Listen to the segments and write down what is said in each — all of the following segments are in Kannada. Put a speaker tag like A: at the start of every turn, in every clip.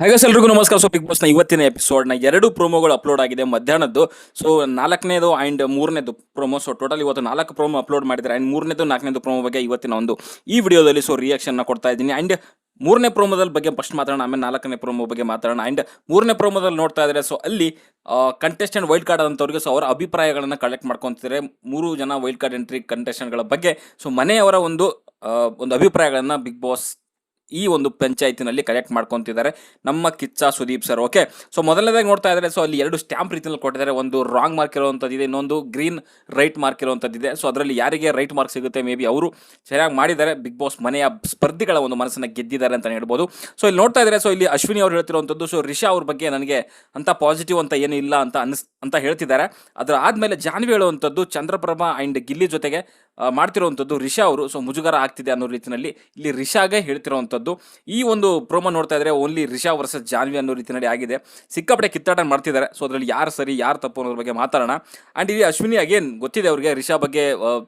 A: ಹಾಗೆ ಎಲ್ರಿಗೂ ನಮಸ್ಕಾರ. ಸೊ ಬಿಗ್ ಬಾಸ್ನ ಇವತ್ತಿನ ಎಪಿಸೋಡ್ನ ಎರಡು ಪ್ರೋಮೋಗಳು ಅಪ್ಲೋಡ್ ಆಗಿದೆ ಮಧ್ಯಾಹ್ನದ್ದು. ಸೊ ನಾಲ್ಕನೇದು ಆ್ಯಂಡ್ ಮೂರನೇದು ಪ್ರೋಮೋ ಸೊ ಟೋಟಲ್ ಇವತ್ತು ನಾಲ್ಕು ಪ್ರೋಮೋ ಅಪ್ಲೋಡ್ ಮಾಡಿದ್ದಾರೆ. ಆ್ಯಂಡ್ ಮೂರನೇದು, ನಾಲ್ಕನೇದು ಪ್ರೋಮೋ ಬಗ್ಗೆ ಇವತ್ತಿನ ಒಂದು ಈ ವಿಡಿಯೋದಲ್ಲಿ ಸೊ ರಿಯಾಕ್ಷನ್ನ ಕೊಡ್ತಾ ಇದ್ದೀನಿ. ಆ್ಯಂಡ್ ಮೂರನೇ ಪ್ರೋಮೋದಲ್ಲಿ ಬಗ್ಗೆ ಫಸ್ಟ್ ಮಾತಾಡೋಣ, ಆಮೇಲೆ ನಾಲ್ಕನೇ ಪ್ರೋಮೋ ಬಗ್ಗೆ ಮಾತಾಡೋಣ. ಆ್ಯಂಡ್ ಮೂರನೇ ಪ್ರೋಮೋದಲ್ಲಿ ನೋಡ್ತಾ ಇದ್ದಾರೆ ಸೊ ಅಲ್ಲಿ ಕಂಟೆಸ್ಟೆಂಟ್ ವೈಲ್ಡ್ ಕಾರ್ಡ್ ಆದಂಥವ್ರಿಗೆ ಸೊ ಅವರ ಅಭಿಪ್ರಾಯಗಳನ್ನು ಕಲೆಕ್ಟ್ ಮಾಡ್ಕೊತಿದ್ದಾರೆ. ಮೂರು ಜನ ವೈಲ್ಡ್ ಕಾರ್ಡ್ ಎಂಟ್ರಿ ಕಂಟೆಸ್ಟೆಂಟ್ಗಳ ಬಗ್ಗೆ. ಸೊ ಮನೆಯವರ ಒಂದು ಒಂದು ಅಭಿಪ್ರಾಯಗಳನ್ನು ಬಿಗ್ ಬಾಸ್ ಈ ಒಂದು ಪಂಚಾಯತಿನಲ್ಲಿ ಕಲೆಕ್ಟ್ ಮಾಡ್ಕೊತಿದ್ದಾರೆ. ನಮ್ಮ Kichcha Sudeep sir okay so ಮೊದಲನೇದಾಗಿ ನೋಡ್ತಾ ಇದ್ದಾರೆ ಸೊ ಅಲ್ಲಿ ಎರಡು ಸ್ಟ್ಯಾಂಪ್ ರೀತಿಯಲ್ಲಿ ಕೊಟ್ಟಿದ್ದಾರೆ. ಒಂದು ರಾಂಗ್ ಮಾರ್ಕ್ ಇರುವಂಥದ್ದಿದೆ ಇನ್ನೊಂದು ಗ್ರೀನ್ ರೈಟ್ ಮಾರ್ಕ್ ಇರುವಂಥದ್ದಿದೆ ಸೊ ಅದರಲ್ಲಿ ಯಾರಿಗೆ ರೈಟ್ ಮಾರ್ಕ್ ಸಿಗುತ್ತೆ? ಮೇ ಬಿ ಅವರು ಚೆನ್ನಾಗಿ ಮಾಡಿದ್ದಾರೆ. ಬಿಗ್ ಬಾಸ್ ಮನೆಯ ಸ್ಪರ್ಧಿಗಳ ಒಂದು ಮನಸ್ಸನ್ನು ಗೆದ್ದಿದ್ದಾರೆ ಅಂತಲೇ ಹೇಳ್ಬೋದು. ಸೊ ಇಲ್ಲಿ ನೋಡ್ತಾ ಇದ್ದಾರೆ ಸೊ ಇಲ್ಲಿ ಅಶ್ವಿನಿ ಅವರು ಹೇಳ್ತಿರುವಂಥದ್ದು ಸೊ ರಿಷಾ ಅವ್ರ ಬಗ್ಗೆ ನನಗೆ ಅಂತ ಪಾಸಿಟಿವ್ ಅಂತ ಏನು ಇಲ್ಲ ಅಂತ ಅನಿಸ್ ಅಂತ ಹೇಳ್ತಿದ್ದಾರೆ. ಅದರ ಆದಮೇಲೆ ಜಾನ್ವಿ ಹೇಳುವಂಥದ್ದು ಚಂದ್ರಪ್ರಭಾ ಆ್ಯಂಡ್ ಗಿಲ್ಲಿ ಜೊತೆಗೆ ಮಾಡ್ತಿರೋವಂಥದ್ದು ರಿಷಾ ಅವರು. ಸೊ ಮುಜುಗರ ಆಗ್ತಿದೆ ಅನ್ನೋ ರೀತಿಯಲ್ಲಿ ಇಲ್ಲಿ ರಿಷಾಗೆ ಹೇಳ್ತಿರುವಂಥದ್ದು. ಈ ಒಂದು ಪ್ರೋಮೋ ನೋಡ್ತಾ ಇದ್ರೆ ಓನ್ಲಿ ರಿಷಾ ವರ್ಸಸ್ ಜಾನ್ವಿ ಅನ್ನೋ ರೀತಿಯಲ್ಲಿ ಆಗಿದೆ. ಸಿಕ್ಕಾಪಟ್ಟೆ ಕಿತ್ತಾಟ ಮಾಡ್ತಿದ್ದಾರೆ. ಸೊ ಅದರಲ್ಲಿ ಯಾರು ಸರಿ, ಯಾರು ತಪ್ಪು ಅನ್ನೋದ್ರ ಬಗ್ಗೆ ಮಾತಾಡೋಣ. ಆ್ಯಂಡ್ ಇಲ್ಲಿ ಅಶ್ವಿನಿ ಅಗೇನ್ ಗೊತ್ತಿದೆ ಅವ್ರಿಗೆ, ರಿಷಾ ಬಗ್ಗೆ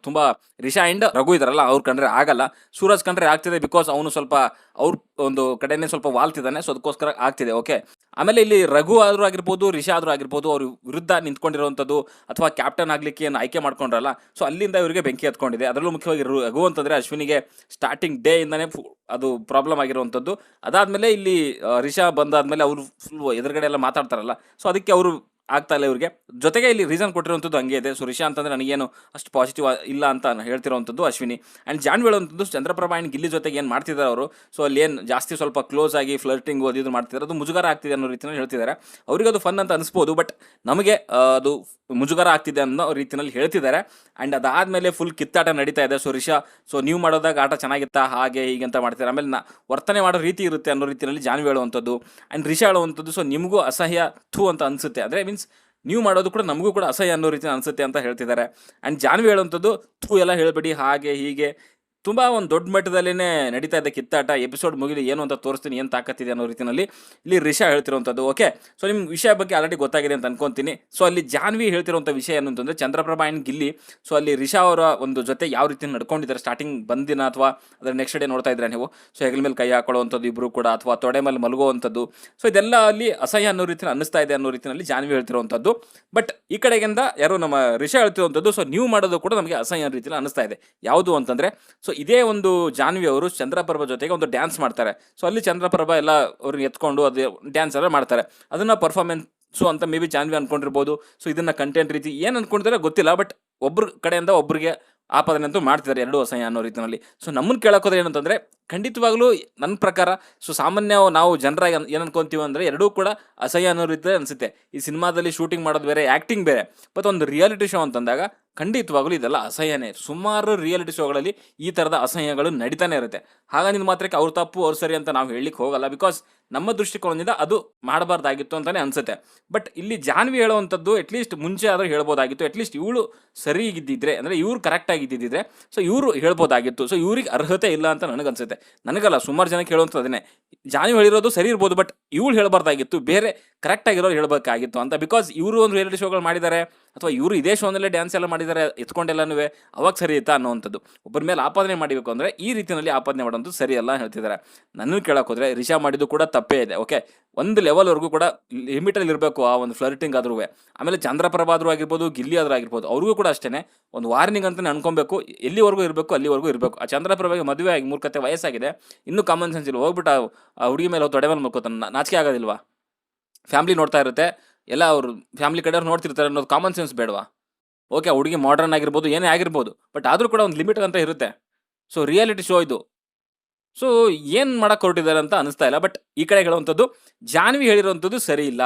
A: ತುಂಬ ರಿಷಾ ಆ್ಯಂಡ್ ರಘು ಇದಾರಲ್ಲ, ಅವ್ರು ಕಂಡ್ರೆ ಆಗಲ್ಲ. ಸೂರಜ್ ಕಂಡ್ರೆ ಆಗ್ತಿದೆ ಬಿಕಾಸ್ ಅವನು ಸ್ವಲ್ಪ, ಅವ್ರ ಒಂದು ಕಡೆನೇ ಸ್ವಲ್ಪ ವಾಲ್ತಿದ್ದಾನೆ. ಸೊ ಅದಕ್ಕೋಸ್ಕರ ಆಗ್ತಿದೆ. ಓಕೆ ಆಮೇಲೆ ಇಲ್ಲಿ ರಘು ಆದರೂ ಆಗಿರ್ಬೋದು, ರಿಷಾ ಆದರೂ ಆಗಿರ್ಬೋದು, ಅವ್ರ ವಿರುದ್ಧ ನಿಂತ್ಕೊಂಡಿರುವಂಥದ್ದು ಅಥವಾ ಕ್ಯಾಪ್ಟನ್ ಆಗಲಿಕ್ಕೆ ಏನು ಆಯ್ಕೆ ಮಾಡ್ಕೊಂಡ್ರಲ್ಲ ಸೊ ಅಲ್ಲಿಂದ ಇವರಿಗೆ ಬೆಂಕಿ ಹತ್ಕೊಂಡಿದೆ. ಅದರಲ್ಲೂ ಮುಖ್ಯವಾಗಿ ರಘು ಅಂತಂದರೆ ಅಶ್ವಿನಿಗೆ ಸ್ಟಾರ್ಟಿಂಗ್ ಡೇ ಇಂದನೇ ಅದು ಪ್ರಾಬ್ಲಮ್ ಆಗಿರುವಂಥದ್ದು. ಅದಾದಮೇಲೆ ಇಲ್ಲಿ ರಿಷಾ ಬಂದಾದಮೇಲೆ ಅವರು ಫುಲ್ ಎದುರುಗಡೆ ಎಲ್ಲ ಮಾತಾಡ್ತಾರಲ್ಲ ಸೊ ಅದಕ್ಕೆ ಅವರು ಆಗ್ತಾ ಇಲ್ಲ ಇವ್ರಿಗೆ. ಜೊತೆಗೆ ಇಲ್ಲಿ ರೀಸನ್ ಕೊಟ್ಟಿರುವಂಥದ್ದು ಹಂಗೆ ಇದೆ. ಸೊ ರಿಷಾ ಅಂತಂದ್ರೆ ನನಗೇನು ಅಷ್ಟು ಪಾಸಿಟಿವ್ ಇಲ್ಲ ಅಂತ ಹೇಳ್ತಿರುವಂಥದ್ದು ಅಶ್ವಿನಿ. ಆ್ಯಂಡ್ ಜಾನ್ವಿ ಹೇಳುವಂಥದ್ದು ಚಂದ್ರಪ್ರಭಾ ಆ್ಯಂಡ್ ಗಿಲ್ಲಿ ಜೊತೆಗೆ ಏನು ಮಾಡ್ತಿದ್ದಾರೆ ಅವರು? ಸೊ ಅಲ್ಲಿ ಏನು ಜಾಸ್ತಿ ಸ್ವಲ್ಪ ಕ್ಲೋಸ್ ಆಗಿ ಫ್ಲರ್ಟಿಂಗ್ ಇದು ಮಾಡ್ತಿದ್ದಾರೆ. ಅದು ಮುಜುಗರ ಆಗ್ತಿದೆ ಅನ್ನೋ ರೀತಿಯಲ್ಲಿ ಹೇಳ್ತಿದ್ದಾರೆ. ಅವರಿಗೆ ಅದು ಫನ್ ಅಂತ ಅನಿಸ್ಬೋದು ಬಟ್ ನಮಗೆ ಅದು ಮುಜುಗರ ಆಗ್ತಿದೆ ಅನ್ನೋ ರೀತಿಯಲ್ಲಿ ಹೇಳ್ತಿದ್ದಾರೆ. ಆ್ಯಂಡ್ ಅದಾದಮೇಲೆ ಫುಲ್ ಕಿತ್ತಾಟ ನಡೀತಾ ಇದೆ. ಸೊ ರಿಷಾ ಸೊ ನೀವು ಮಾಡೋದಾಗ ಆಟ ಚೆನ್ನಾಗಿತ್ತಾ? ಹಾಗೆ ಹೀಗೆ ಅಂತ ಮಾಡ್ತಿದ್ದಾರೆ. ಆಮೇಲೆ ನಾ ವರ್ತನೆ ಮಾಡೋ ರೀತಿ ಇರುತ್ತೆ ಅನ್ನೋ ರೀತಿಯಲ್ಲಿ ಜಾನ್ವಿ ಹೇಳುವಂಥದ್ದು ಆ್ಯಂಡ್ ರಿಷಾ ಹೇಳುವಂಥದ್ದು ಸೊ ನಿಮಗೂ ಅಸಹ್ಯ ಥೂ ಅಂತ ಅನಿಸುತ್ತೆ. ಅಂದರೆ ಮೀನ್ಸ್ ನೀವು ಮಾಡೋದು ಕೂಡ ನಮಗೂ ಕೂಡ ಅಸಹ್ಯ ಅನ್ನೋ ರೀತಿ ಅನಿಸುತ್ತೆ ಅಂತ ಹೇಳ್ತಿದ್ದಾರೆ. ಆ್ಯಂಡ್ ಜಾನ್ವಿ ಹೇಳುವಂಥದ್ದು ತೂ ಎಲ್ಲ ಹೇಳಬೇಡಿ, ಹಾಗೆ, ಹೀಗೆ ತುಂಬ ಒಂದು ದೊಡ್ಡ ಮಟ್ಟದಲ್ಲಿನೇ ನಡೀತಾ ಇದೆ ಕಿತ್ತಾಟ ಎಪಿಸೋಡ್ ಮುಗಿದು ಏನು ಅಂತ ತೋರಿಸ್ತೀನಿ, ಏನು ತಾಕತ್ತಿದೆ ಅನ್ನೋ ರೀತಿಯಲ್ಲಿ ಇಲ್ಲಿ ರಿಷಾ ಹೇಳ್ತಿರುವಂಥದ್ದು. ಓಕೆ ಸೊ ನಿಮ್ಮ ವಿಷಯ ಬಗ್ಗೆ ಆಲ್ರೆಡಿ ಗೊತ್ತಾಗಿದೆ ಅಂತ ಅನ್ಕೊಂತೀನಿ. ಸೊ ಅಲ್ಲಿ ಜಾನ್ವಿ ಹೇಳ್ತಿರುವಂಥ ವಿಷಯ ಏನು ಅಂತಂದರೆ ಚಂದ್ರಪ್ರಭಾ ಆ್ಯಂಡ್ ಗಿಲ್ಲಿ. ಸೊ ಅಲ್ಲಿ ರಿಷಾ ಅವರ ಒಂದು ಜೊತೆ ಯಾವ ರೀತಿ ನಡ್ಕೊಂಡಿದ್ದಾರೆ ಸ್ಟಾರ್ಟಿಂಗ್ ಬಂದಿನ ಅಥವಾ ಅದರ ನೆಕ್ಸ್ಟ್ ಡೇ ನೋಡ್ತಾ ಇದ್ರೆ ನೀವು? ಸೊ ಹೆಗಲ ಮೇಲೆ ಕೈ ಹಾಕೊಳ್ಳುವಂಥದ್ದು ಇಬ್ಬರು ಕೂಡ ಅಥವಾ ತೊಡೆ ಮೇಲೆ ಮಲಗುವಂಥದ್ದು. ಸೊ ಇದೆಲ್ಲ ಅಲ್ಲಿ ಅಸಹ್ಯ ಅನ್ನೋ ರೀತಿಯಲ್ಲಿ ಅನ್ನಿಸ್ತಾ ಇದೆ ಅನ್ನೋ ರೀತಿಯಲ್ಲಿ ಜಾನ್ವಿ ಹೇಳ್ತಿರುವಂಥದ್ದು. ಬಟ್ ಈ ಕಡೆಗಿಂದ ಯಾರು ನಮ್ಮ ರಿಷಾ ಹೇಳ್ತಿರುವಂಥದ್ದು ಸೊ ನೀವು ಮಾಡೋದು ಕೂಡ ನಮಗೆ ಅಸಹ್ಯ ಅನ್ನೋ ರೀತಿಯಲ್ಲಿ ಅನ್ನಿಸ್ತಾ ಇದೆ. ಯಾವುದು ಅಂತಂದರೆ ಸೊ ಇದೇ ಒಂದು ಜಾನ್ವಿ ಅವರು ಚಂದ್ರಪ್ರಭಾ ಜೊತೆಗೆ ಒಂದು ಡ್ಯಾನ್ಸ್ ಮಾಡ್ತಾರೆ. ಸೊ ಅಲ್ಲಿ ಚಂದ್ರಪ್ರಭಾ ಎಲ್ಲ ಅವ್ರನ್ನ ಎತ್ಕೊಂಡು ಅದು ಡ್ಯಾನ್ಸ್ ಎಲ್ಲ ಮಾಡ್ತಾರೆ. ಅದನ್ನು ಪರ್ಫಾರ್ಮೆನ್ಸು ಅಂತ ಮೇ ಬಿ ಜಾನ್ವಿ ಅಂದ್ಕೊಂಡಿರ್ಬೋದು ಸೊ ಇದನ್ನ ಕಂಟೆಂಟ್ ರೀತಿ ಏನು ಅನ್ಕೊಂಡಿದ್ದಾರೆ ಗೊತ್ತಿಲ್ಲ ಬಟ್ ಒಬ್ರ ಕಡೆಯಿಂದ ಒಬ್ರಿಗೆ ಆಪಾದನೆ ಅಂತೂ ಮಾಡ್ತಿದ್ದಾರೆ ಎರಡು ಅಸಹ್ಯ ಅನ್ನೋ ರೀತಿಯಲ್ಲಿ ಸೊ ನಮ್ಮನ್ನು ಕೇಳೋಕೋದ್ರೆ ಏನಂತಂದರೆ, ಖಂಡಿತವಾಗಲೂ ನನ್ನ ಪ್ರಕಾರ ಸೊ ಸಾಮಾನ್ಯ ನಾವು ಜನರಾಗಿ ಏನು ಅನ್ಕೊಂತೀವಿ ಅಂದರೆ ಎರಡೂ ಕೂಡ ಅಸಹ್ಯ ಅನ್ನೋ ರೀತಿ ಅನಿಸುತ್ತೆ. ಈ ಸಿನಿಮಾದಲ್ಲಿ ಶೂಟಿಂಗ್ ಮಾಡೋದು ಬೇರೆ ಆ್ಯಕ್ಟಿಂಗ್ ಬೇರೆ. ಬಟ್ ಒಂದು ರಿಯಾಲಿಟಿ ಶೋ ಅಂತಂದಾಗ ಖಂಡಿತವಾಗ್ಲೂ ಇದೆಲ್ಲ ಅಸಹ್ಯನೇ ಸುಮಾರು ರಿಯಾಲಿಟಿ ಶೋಗಳಲ್ಲಿ ಈ ಥರದ ಅಸಹ್ಯಗಳು ನಡೀತಾನೆ ಇರುತ್ತೆ. ಹಾಗಾಗಿ ಮಾತ್ರಕ್ಕೆ ಅವ್ರ ತಪ್ಪು, ಅವ್ರು ಸರಿ ಅಂತ ನಾವು ಹೇಳಲಿಕ್ಕೆ ಹೋಗಲ್ಲ. ಬಿಕಾಸ್ ನಮ್ಮ ದೃಷ್ಟಿಕೋನದಿಂದ ಅದು ಮಾಡಬಾರ್ದಾಗಿತ್ತು ಅಂತಲೇ ಅನಿಸುತ್ತೆ. ಬಟ್ ಇಲ್ಲಿ ಜಾನ್ವಿ ಹೇಳುವಂಥದ್ದು ಅಟ್ಲೀಸ್ಟ್ ಮುಂಚೆ ಆದರೂ ಹೇಳ್ಬೋದಾಗಿತ್ತು. ಅಟ್ಲೀಸ್ಟ್ ಇವಳು ಸರಿ ಅಂದರೆ ಇವರು ಕರೆಕ್ಟ್ ಆಗಿದ್ದಿದ್ರೆ ಸೊ ಇವರು ಹೇಳ್ಬೋದಾಗಿತ್ತು. ಸೊ ಇವ್ರಿಗೆ ಅರ್ಹತೆ ಇಲ್ಲ ಅಂತ ನನಗನ್ಸುತ್ತೆ. ನನಗಲ್ಲ, ಸುಮಾರು ಜನಕ್ಕೆ ಹೇಳುವಂಥದ್ದು ಅದನ್ನೇ. ಜಾನ್ವಿ ಹೇಳಿರೋದು ಸರಿ ಇರ್ಬೋದು ಬಟ್ ಇವಳು ಹೇಳಬಾರ್ದಾಗಿತ್ತು. ಬೇರೆ ಕರೆಕ್ಟ್ ಆಗಿರೋರು ಹೇಳಬೇಕಾಗಿತ್ತು ಅಂತ. ಬಿಕಾಸ್ ಇವರು ಒಂದು ರಿಯಾಲಿಟಿ ಶೋಗಳು ಮಾಡಿದ್ದಾರೆ ಅಥವಾ ಇವರು ಇದೇ ಶೋನಲ್ಲೇ ಡ್ಯಾನ್ಸ್ ಎಲ್ಲ ಮಾಡಿದ್ದಾರೆ ಎತ್ಕೊಂಡೆಲ್ಲನೂ ಅವಾಗ ಸರಿ ಇತ್ತಾ ಅನ್ನೋವಂಥದ್ದು. ಒಬ್ಬರ ಮೇಲೆ ಆಪಾದನೆ ಮಾಡಬೇಕು ಅಂದರೆ ಈ ರೀತಿಯಲ್ಲಿ ಆಪಾದನೆ ಮಾಡೋದು ಸರಿಯಲ್ಲ ಹೇಳ್ತಿದ್ದಾರೆ. ನನ್ನ ಕೇಳೋಕ್ಕೋದ್ರೆ ರಿಷಾ ಮಾಡಿದ್ದು ಕೂಡ ತಪ್ಪೇ. ಇದೆ ಓಕೆ ಒಂದು ಲೆವೆಲ್ವರೆಗೂ ಕೂಡ ಲಿಮಿಟಲ್ಲಿ ಇರಬೇಕು ಆ ಒಂದು ಫ್ಲರ್ಟಿಂಗ್ ಆದ್ರೂ. ಆಮೇಲೆ ಚಂದ್ರಪ್ರಭಾ ಆದ್ರೂ ಆಗಿರ್ಬೋದು, ಗಿಲ್ಲಿ ಆದ್ರೂ ಆಗಿರ್ಬೋದು, ಅವ್ರಿಗೂ ಕೂಡ ಅಷ್ಟೇ ಒಂದು ವಾರ್ನಿಂಗ್ ಅಂತಲೇ ಅನ್ಕೊಬೇಕು. ಎಲ್ಲಿವರೆಗೂ ಇರಬೇಕು, ಅಲ್ಲಿವರೆಗೂ ಇರಬೇಕು. ಆ ಚಂದ್ರಪ್ರಭಾಗೆ ಮದುವೆ ಆಗಿ ಮೂರ್ಖತೆ ವಯಸ್ಸಾಗಿದೆ. ಇನ್ನೂ ಕಾಮನ್ ಸೆನ್ಸ್ ಇಲ್ಲ. ಹೋಗ್ಬಿಟ್ಟು ಆ- ಹುಡುಗಿ ಮೇಲೆ ತೊಡೆ ಮೇಲೆ ಮಲ್ಕೋತಾನೆ ನಾಚಿಕೆ ಆಗೋದಿಲ್ವಾ? ಫ್ಯಾಮ್ಲಿ ನೋಡ್ತಾ ಇರುತ್ತೆ. ಎಲ್ಲ ಅವ್ರ ಫ್ಯಾಮಿಲಿ ಕಡೆಯವ್ರು ನೋಡ್ತಿರ್ತಾರೆ ಅನ್ನೋದು ಕಾಮನ್ ಸೆನ್ಸ್ ಬೇಡವಾ? ಓಕೆ ಹುಡುಗಿ ಮಾಡರ್ನ್ ಆಗಿರ್ಬೋದು, ಏನೇ ಆಗಿರ್ಬೋದು ಬಟ್ ಆದರೂ ಕೂಡ ಒಂದು ಲಿಮಿಟ್ ಅಂತ ಇರುತ್ತೆ. ಸೊ ರಿಯಾಲಿಟಿ ಶೋ ಇದು. ಸೊ ಏನು ಮಾಡಕ್ಕೆ ಹೊರಟಿದ್ದಾರೆ ಅಂತ ಅನಿಸ್ತಾ ಇಲ್ಲ ಬಟ್ ಈ ಕಡೆ ಹೇಳುವಂಥದ್ದು, ಜಾನ್ವಿ ಹೇಳಿರುವಂಥದ್ದು ಸರಿ ಇಲ್ಲ.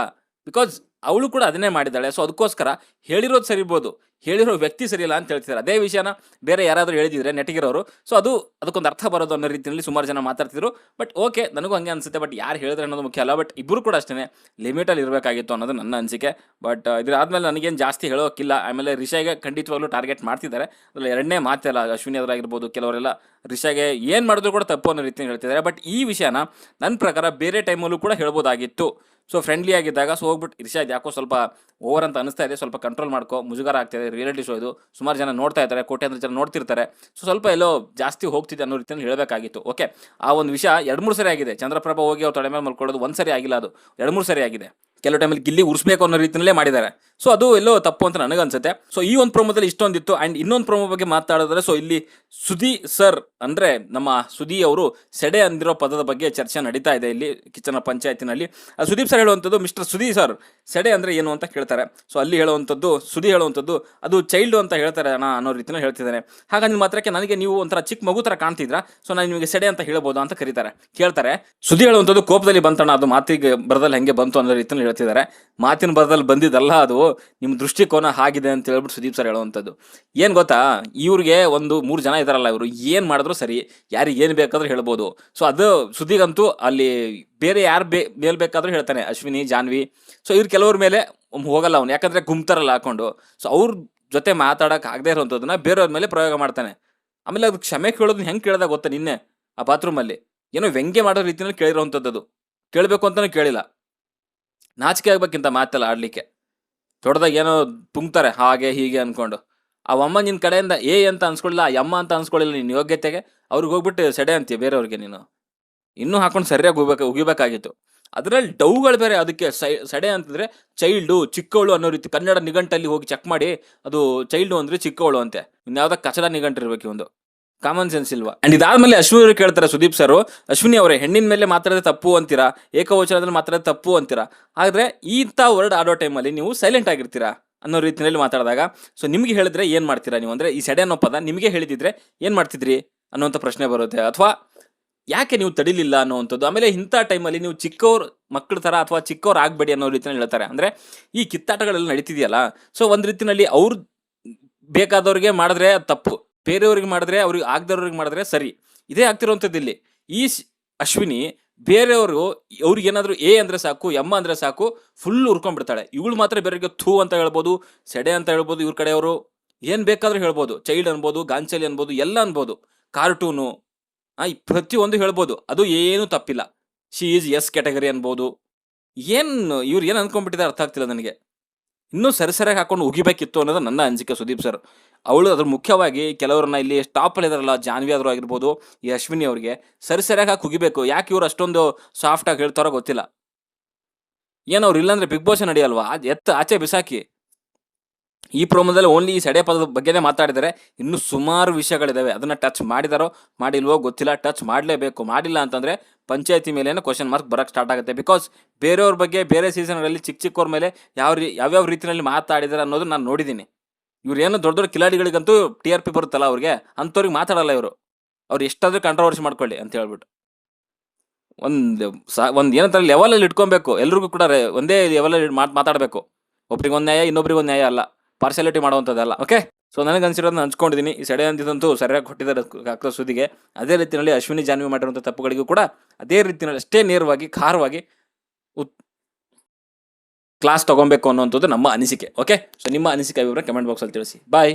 A: ಬಿಕಾಸ್ ಅವಳು ಕೂಡ ಅದನ್ನೇ ಮಾಡಿದ್ದಾಳೆ. ಸೊ ಅದಕ್ಕೋಸ್ಕರ ಹೇಳಿರೋದು ಸರಿಬೋದು, ಹೇಳಿರೋ ವ್ಯಕ್ತಿ ಸರಿಯಲ್ಲ ಅಂತ ಹೇಳ್ತಿದ್ದಾರೆ. ಅದೇ ವಿಷಯನ ಬೇರೆ ಯಾರಾದರೂ ಹೇಳಿದಿದ್ರೆ ನೆಟಗಿರೋರು ಸೊ ಅದು ಅದಕ್ಕೊಂದು ಅರ್ಥ ಬರೋದು ಅನ್ನೋ ರೀತಿಯಲ್ಲಿ ಸುಮಾರು ಜನ ಮಾತಾಡ್ತಿದ್ರು. ಬಟ್ ಓಕೆ ನನಗೂ ಹಂಗೆ ಅನಿಸುತ್ತೆ. ಬಟ್ ಯಾರು ಹೇಳಿದ್ರೆ ಅನ್ನೋದು ಮುಖ್ಯ ಅಲ್ಲ. ಬಟ್ ಇಬ್ಬರು ಕೂಡ ಅಷ್ಟೇ ಲಿಮಿಟಲ್ಲಿ ಇರಬೇಕಾಗಿತ್ತು ಅನ್ನೋದು ನನ್ನ ಅನಿಸಿಕೆ. ಬಟ್ ಇದಾದ್ಮೇಲೆ ನನಗೇನು ಜಾಸ್ತಿ ಹೇಳೋಕ್ಕಿಲ್ಲ. ಆಮೇಲೆ ರಿಷಾಗೆ ಖಂಡಿತವಾಗ್ಲೂ ಟಾರ್ಗೆಟ್ ಮಾಡ್ತಿದ್ದಾರೆ. ಅದರಲ್ಲಿ ಎರಡನೇ ಮಾತಲ್ಲ ಅಶ್ವಿನಿ ಅದರಾಗಿರ್ಬೋದು ಕೆಲವರೆಲ್ಲ ರಿಷಾಗೆ ಏನು ಮಾಡಿದ್ರು ಕೂಡ ತಪ್ಪು ಅನ್ನೋ ರೀತಿಯಲ್ಲಿ ಹೇಳ್ತಿದ್ದಾರೆ. ಬಟ್ ಈ ವಿಷಯನ ನನ್ನ ಪ್ರಕಾರ ಬೇರೆ ಟೈಮಲ್ಲೂ ಕೂಡ ಹೇಳ್ಬೋದಾಗಿತ್ತು. ಸೊ ಫ್ರೆಂಡ್ಲಿ ಆಗಿದ್ದಾಗ ಸೊ ಹೋಗ್ಬಿಟ್ಟು ಇರ್ಷಾದ್ ಯಾಕೋ ಸ್ವಲ್ಪ ಓವರ್ ಅಂತ ಅನಿಸ್ತಾ ಇದೆ. ಸ್ವಲ್ಪ ಕಂಟ್ರೋಲ್ ಮಾಡ್ಕೋ. ಮುಜುಗರ ಆಗ್ತಿದೆ ರಿಯಾಲಿಟಿ ಶೋ ಇದು. ಸುಮಾರು ಜನ ನೋಡ್ತಾ ಇರ್ತಾರೆ ಕೋಟ್ಯಾಂತರ ಜನ ನೋಡ್ತಿರ್ತಾರೆ. ಸೊ ಸ್ವಲ್ಪ ಎಲ್ಲೋ ಜಾಸ್ತಿ ಹೋಗ್ತಿದೆ ಅನ್ನೋ ರೀತಿಯಲ್ಲಿ ಹೇಳಬೇಕಾಗಿತ್ತು. ಓಕೆ ಆ ಒಂದು ವಿಷಯ ಎರಡು ಮೂರು ಸರಿ ಆಗಿದೆ. ಚಂದ್ರಪ್ರಭಾ ಹೋಗಿ ಅವ್ರು ತಡೆ ಮೇಲೆ ಮಲ್ಕೊಳ್ಳೋದು ಒಂದು ಸರಿ ಆಗಿಲ್ಲ ಅದು. ಎರಡು ಮೂರು ಸರಿ ಆಗಿದೆ. ಕೆಲವು ಟೈಮಲ್ಲಿ ಗಿಲ್ಲಿ ಉರಿಸ್ಬೇಕು ಅನ್ನೋ ರೀತಿಯಲ್ಲೇ ಮಾಡಿದ್ದಾರೆ. ಸೊ ಅದು ಎಲ್ಲೋ ತಪ್ಪು ಅಂತ ನನಗನ್ಸುತ್ತೆ ಸೊ ಈ ಒಂದು ಪ್ರೊಮೋದಲ್ಲಿ ಇಷ್ಟೊಂದಿತ್ತು. ಆ್ಯಂಡ್ ಇನ್ನೊಂದು ಪ್ರೊಮೋ ಬಗ್ಗೆ ಮಾತಾಡಿದ್ರೆ ಸೊ ಇಲ್ಲಿ ಸುದಿ ಸರ್ ಅಂದರೆ ನಮ್ಮ ಸುದಿ ಅವರು ಸೆಡೆ ಅಂದಿರೋ ಪದದ ಬಗ್ಗೆ ಚರ್ಚೆ ನಡೀತಾ ಇದೆ ಇಲ್ಲಿ ಕಿಚನ ಪಂಚಾಯತಿನಲ್ಲಿ. ಸುದೀಪ್ ಸರ್ ಹೇಳುವಂಥದ್ದು ಮಿಸ್ಟರ್ ಸುದಿ ಸರ್ ಸೆಡೆ ಅಂದರೆ ಏನು ಅಂತ ಕೇಳ್ತಾರೆ. ಸೊ ಅಲ್ಲಿ ಹೇಳುವಂಥದ್ದು ಸುದಿ ಹೇಳುವಂಥದ್ದು, ಅದು ಚೈಲ್ಡು ಅಂತ ಹೇಳ್ತಾರೆ ಅಣ್ಣ ಅನ್ನೋ ರೀತಿನ ಹೇಳ್ತಿದ್ದಾನೆ ಹಾಗಾಗಿ ಮಾತ್ರಕ್ಕೆ ನನಗೆ ನೀವು ಒಂಥರ ಚಿಕ್ಕ ಮಗು ಥರ ಕಾಣ್ತಿದ್ರಾ? ಸೊ ನಾನು ನಿಮಗೆ ಸೆಡೆ ಅಂತ ಹೇಳ್ಬೋದು ಅಂತ ಕರೀತಾರೆ. ಕೇಳ್ತಾರೆ. ಸುದಿ ಹೇಳುವಂಥದ್ದು ಕೋಪದಲ್ಲಿ ಬಂತಣ್ಣ, ಅದು ಮಾತಿಗೆ ಬರದಲ್ಲಿ ಹೆಂಗೆ ಬಂತು ಅನ್ನೋ ರೀತಿಯಲ್ಲಿ ಹೇಳ್ತಿದ್ದಾರೆ. ಮಾತಿನ ಬರದಲ್ಲಿ ಬಂದಿದ್ದಲ್ಲ ಅದು. ನಿಮ್ಮ ದೃಷ್ಟಿಕೋನ ಹಾಗಿದೆ ಅಂತ ಹೇಳ್ಬಿಟ್ಟು ಸುದೀಪ್ ಸರ್ ಹೇಳುವಂಥದ್ದು. ಏನು ಗೊತ್ತಾ? ಇವ್ರಿಗೆ ಒಂದು ಮೂರು ಜನ ಇದಾರಲ್ಲ ಇವರು. ಏನು ಮಾಡಿದ್ರು ಸರಿ, ಯಾರಿಗೆ ಏನು ಬೇಕಾದ್ರೂ ಹೇಳ್ಬೋದು. ಸೊ ಅದು ಸುದ್ದಿಗಂತೂ ಅಲ್ಲಿ ಬೇರೆ ಯಾರು ಬೇ, ಮೇಲೆ ಬೇಕಾದ್ರೂ ಹೇಳ್ತಾನೆ, ಅಶ್ವಿನಿ, ಜಾನ್ವಿ. ಸೊ ಇವ್ರು ಕೆಲವ್ರ ಮೇಲೆ ಹೋಗಲ್ಲ ಅವನು. ಯಾಕಂದ್ರೆ ಗುಮ್ತಾರಲ್ಲ ಹಾಕೊಂಡು. ಸೊ ಅವ್ರ ಜೊತೆ ಮಾತಾಡೋಕೆ ಆಗದೆ ಇರೋವಂಥದ್ದನ್ನ ಬೇರೆಯವ್ರ ಮೇಲೆ ಪ್ರಯೋಗ ಮಾಡ್ತಾನೆ. ಆಮೇಲೆ ಅದು ಕ್ಷಮೆ ಕೇಳೋದನ್ನ ಹೆಂಗೆ ಕೇಳ್ದಾಗ ಗೊತ್ತಾ ನಿನ್ನೆ? ಆ ಬಾತ್ರೂಮಲ್ಲಿ ಏನೋ ವ್ಯಂಗ್ಯ ಮಾಡೋ ರೀತಿಯಲ್ಲಿ ಕೇಳಿರೋವಂಥದ್ದು ಕೇಳಬೇಕು ಅಂತಲೂ ಕೇಳಿಲ್ಲ. ನಾಚಿಕೆ ಆಗ್ಬೇಕಿಂತ ಮಾತೆಲ್ಲ ಆಡ್ಲಿಕ್ಕೆ. ದೊಡ್ಡದಾಗ ಏನೋ ತುಂಬ್ತಾರೆ, ಹಾಗೆ ಹೀಗೆ ಅನ್ಕೊಂಡು. ಆ ಅಮ್ಮ ನಿನ್ನ ಕಡೆಯಿಂದ ಏ ಅಂತ ಅನ್ಸ್ಕೊಳ್ಳಿಲ್ಲ, ಆ ಅಮ್ಮ ಅಂತ ಅನ್ಸ್ಕೊಳ್ಳಿಲ್ಲ ನಿನ್ನ ಯೋಗ್ಯತೆಗೆ, ಅವ್ರಿಗೆ ಹೋಗ್ಬಿಟ್ಟು ಸೆಡೆ ಅಂತೀಯ ಬೇರೆಯವ್ರಿಗೆ ನೀನು. ಇನ್ನೂ ಹಾಕೊಂಡು ಸರಿಯಾಗಿ ಹೋಗ್ಬೇಕು ಉಗಿಬೇಕಾಗಿತ್ತು. ಅದರಲ್ಲಿ ಡೌಗಳು ಬೇರೆ, ಅದಕ್ಕೆ ಸಡೆ ಅಂತಂದ್ರೆ ಚೈಲ್ಡು, ಚಿಕ್ಕವಳು ಅನ್ನೋ ರೀತಿ ಕನ್ನಡ ನಿಘಂಟಲ್ಲಿ ಹೋಗಿ ಚೆಕ್ ಮಾಡಿ, ಅದು ಚೈಲ್ಡು ಅಂದ್ರೆ ಚಿಕ್ಕವಳು ಅಂತೆ. ಇನ್ಯಾವುದೋ ಕಚಡ ನಿಘಂಟಿರ್ಬೇಕು ಒಂದು. ಕಾಮನ್ ಸೆನ್ಸ್ ಇಲ್ವಾ? ಅಂಡ್ ಇದಾದ್ಮೇಲೆ ಅಶ್ವಿನಿ ಅವರು ಕೇಳ್ತಾರೆ, ಸುದೀಪ್ ಸರ್ ಅಶ್ವಿನಿ ಅವರೇ, ಹೆಣ್ಣಿನ ಮೇಲೆ ಮಾತ್ರ ತಪ್ಪು ಅಂತೀರಾ? ಏಕವಚನದಲ್ಲಿ ಮಾತ್ರ ತಪ್ಪು ಅಂತೀರಾ? ಆದ್ರೆ ಇಂಥ ವರ್ಡ್ ಆಡೋ ಟೈಮಲ್ಲಿ ನೀವು ಸೈಲೆಂಟ್ ಆಗಿರ್ತೀರಾ ಅನ್ನೋ ರೀತಿಯಲ್ಲಿ ಮಾತಾಡಿದಾಗ ಸೊ ನಿಮ್ಗೆ ಹೇಳಿದ್ರೆ ಏನು ಮಾಡ್ತೀರಾ ನೀವು? ಅಂದ್ರೆ ಈ ಸೆಡೆ ಅನ್ನೋ ಪದ ನಿಮಗೆ ಹೇಳಿದಿದ್ರೆ ಏನು ಮಾಡ್ತಿದ್ರಿ ಅನ್ನೋಂಥ ಪ್ರಶ್ನೆ ಬರುತ್ತೆ. ಅಥವಾ ಯಾಕೆ ನೀವು ತಡಿಲಿಲ್ಲ ಅನ್ನೋವಂಥದ್ದು? ಆಮೇಲೆ ಇಂಥ ಟೈಮಲ್ಲಿ ನೀವು ಚಿಕ್ಕವ್ರು ಮಕ್ಕಳ ಥರ ಅಥವಾ ಚಿಕ್ಕವ್ರು ಆಗಬೇಡಿ ಅನ್ನೋ ರೀತಿಯಲ್ಲಿ ಹೇಳ್ತಾರೆ. ಅಂದರೆ ಈ ಕಿತ್ತಾಟಗಳೆಲ್ಲ ನಡೀತಿದೆಯಲ್ಲ ಸೊ ಒಂದು ರೀತಿನಲ್ಲಿ ಅವ್ರು ಬೇಕಾದವ್ರಿಗೆ ಮಾಡಿದ್ರೆ ತಪ್ಪು. ಬೇರೆಯವ್ರಿಗೆ ಮಾಡಿದ್ರೆ, ಅವ್ರಿಗೆ ಆಗದವ್ರಿಗೆ ಮಾಡಿದ್ರೆ ಸರಿ. ಇದೇ ಆಗ್ತಿರೋಂಥದ್ದು ಇಲ್ಲಿ. ಈ ಅಶ್ವಿನಿ ಬೇರೆಯವರು ಅವ್ರಿಗೆ ಏನಾದರೂ ಎ ಅಂದರೆ ಸಾಕು ಎಮ್ಮ ಅಂದರೆ ಸಾಕು ಫುಲ್ ಉರ್ಕೊಂಡ್ಬಿಡ್ತಾಳೆ ಇವಳು ಮಾತ್ರ ಬೇರೆಯವರಿಗೆ ಥೂ ಅಂತ ಹೇಳ್ಬೋದು, ಸೆಡೆ ಅಂತ ಹೇಳ್ಬೋದು ಇವ್ರ ಕಡೆಯವರು. ಏನು ಬೇಕಾದರೂ ಹೇಳ್ಬೋದು. ಚೈಲ್ಡ್ ಅನ್ಬೋದು, ಗಾಂಚಲಿ ಅನ್ಬೋದು, ಎಲ್ಲ ಅನ್ಬೋದು. ಕಾರ್ಟೂನು ಆ ಪ್ರತಿಯೊಂದು ಹೇಳ್ಬೋದು. ಅದು ಏನೂ ತಪ್ಪಿಲ್ಲ. ಶಿ ಈಸ್ ಎಸ್ ಕ್ಯಾಟಗರಿ ಅನ್ಬೋದು. ಏನು ಇವ್ರು ಏನು ಅಂದ್ಕೊಂಡ್ಬಿಟ್ಟಿದ್ದಾರೆ ಅರ್ಥ ಆಗ್ತಿಲ್ಲ ನನಗೆ. ಇನ್ನೂ ಸರಿಸರಿಯಾಗಿ ಹಾಕೊಂಡು ಉಗಿಬೇಕಿತ್ತು ಅನ್ನೋದು ನನ್ನ ಅನಿಸಿಕೆ ಸುದೀಪ್ ಸರ್. ಅವಳು ಅದ್ರ ಮುಖ್ಯವಾಗಿ ಕೆಲವರನ್ನ ಇಲ್ಲಿ ಟಾಪಲ್ಲಿ ಇದಾರಲ್ಲ, ಜಾನ್ವಿ ಆದರೂ ಆಗಿರ್ಬೋದು ಈ ಅಶ್ವಿನಿ ಅವ್ರಿಗೆ ಸರಿಸರಿಯಾಗಿ ಹಾಕಿ ಉಗಿಬೇಕು. ಯಾಕೆ ಇವ್ರು ಅಷ್ಟೊಂದು ಸಾಫ್ಟಾಗಿ ಹೇಳ್ತಾರೋ ಗೊತ್ತಿಲ್ಲ. ಏನೋ ಅವ್ರು ಇಲ್ಲಾಂದ್ರೆ ಬಿಗ್ ಬಾಸ್ ನಡೆಯಲ್ವಾ? ಅದು ಎತ್ತ ಆಚೆ ಬಿಸಾಕಿ. ಈ ಪ್ರೋಮೋದಲ್ಲಿ ಓನ್ಲಿ ಈ ಸಡೆ ಪದದ ಬಗ್ಗೆನೇ ಮಾತಾಡಿದರೆ ಇನ್ನೂ ಸುಮಾರು ವಿಷಯಗಳಿದ್ದಾವೆ ಅದನ್ನ ಟಚ್ ಮಾಡಿದಾರೋ ಮಾಡಿಲ್ವೋ ಗೊತ್ತಿಲ್ಲ. ಟಚ್ ಮಾಡಲೇಬೇಕು. ಮಾಡಿಲ್ಲ ಅಂತಂದ್ರೆ ಪಂಚಾಯತಿ ಮೇಲೇನು ಕ್ವಶನ್ ಮಾರ್ಕ್ ಬರಕ್ಕೆ ಸ್ಟಾರ್ಟ್ ಆಗುತ್ತೆ. ಬಿಕಾಸ್ ಬೇರೆಯವ್ರ ಬಗ್ಗೆ ಬೇರೆ ಸೀಸನ್ಗಳಲ್ಲಿ ಚಿಕ್ಕ ಚಿಕ್ಕವ್ರ ಮೇಲೆ ಯಾವ ರೀ, ಯಾವ್ಯಾವ ರೀತಿಯಲ್ಲಿ ಮಾತಾಡಿದಾರೆ ಅನ್ನೋದು ನಾನು ನೋಡಿದ್ದೀನಿ. ಇವ್ರು ಏನು ದೊಡ್ಡ ದೊಡ್ಡ ಕಿಲಾಡಿಗಳಿಗಂತೂ ಟಿ ಆರ್ ಪಿ ಬರುತ್ತಲ್ಲ ಅವ್ರಿಗೆ? ಅಂಥವ್ರಿಗೆ ಮಾತಾಡಲ್ಲ ಇವರು. ಅವ್ರು ಎಷ್ಟಾದರೂ ಕಂಟ್ರವರ್ಸಿ ಮಾಡ್ಕೊಳ್ಳಿ ಅಂತ ಹೇಳ್ಬಿಟ್ಟು. ಒಂದು ಸಾ, ಒಂದು ಏನಂತ ಲೆವೆಲಲ್ಲಿ ಇಟ್ಕೊಬೇಕು. ಎಲ್ರಿಗೂ ಕೂಡ ಒಂದೇ ಲೆವೆಲಲ್ಲಿ ಮಾತು, ಮಾತಾಡಬೇಕು. ಒಬ್ರಿಗೆ ಒಂದು ನ್ಯಾಯ, ಇನ್ನೊಬ್ರಿಗೆ ಒಂದು ನ್ಯಾಯ ಅಲ್ಲ. ಪಾರ್ಶಾಲಿಟಿ ಮಾಡುವಂಥದ್ದಲ್ಲ ಓಕೆ ಸೊ ನನಗೆ ಅನಿಸಿರೋದನ್ನ ಹಂಚ್ಕೊಂಡಿದ್ದೀನಿ ಈ ಸಡೆ ಅಂದಿದ್ದಂತೂ ಸರಿಯಾಗಿ ಕೊಟ್ಟಿದ್ದಾರೆ ಅಕ್ಕ ಸುದ್ದಿಗೆ. ಅದೇ ರೀತಿಯಲ್ಲಿ ಅಶ್ವಿನಿ ಜಾನ್ವಿ ಮಾಡಿರುವಂಥ ತಪ್ಪುಗಳಿಗೂ ಕೂಡ ಅದೇ ರೀತಿಯಲ್ಲಿ ಅಷ್ಟೇ ನೇರವಾಗಿ, ಖಾರವಾಗಿ ಉತ್ ಕ್ಲಾಸ್ ತೊಗೊಬೇಕು ಅನ್ನೋಂಥದ್ದು ನಮ್ಮ ಅನಿಸಿಕೆ ಓಕೆ ಸೊ ನಿಮ್ಮ ಅನಿಸಿಕೆ, ಅಭಿಪ್ರಾಯ ಕಮೆಂಟ್ ಬಾಕ್ಸಲ್ಲಿ ತಿಳಿಸಿ. ಬಾಯ್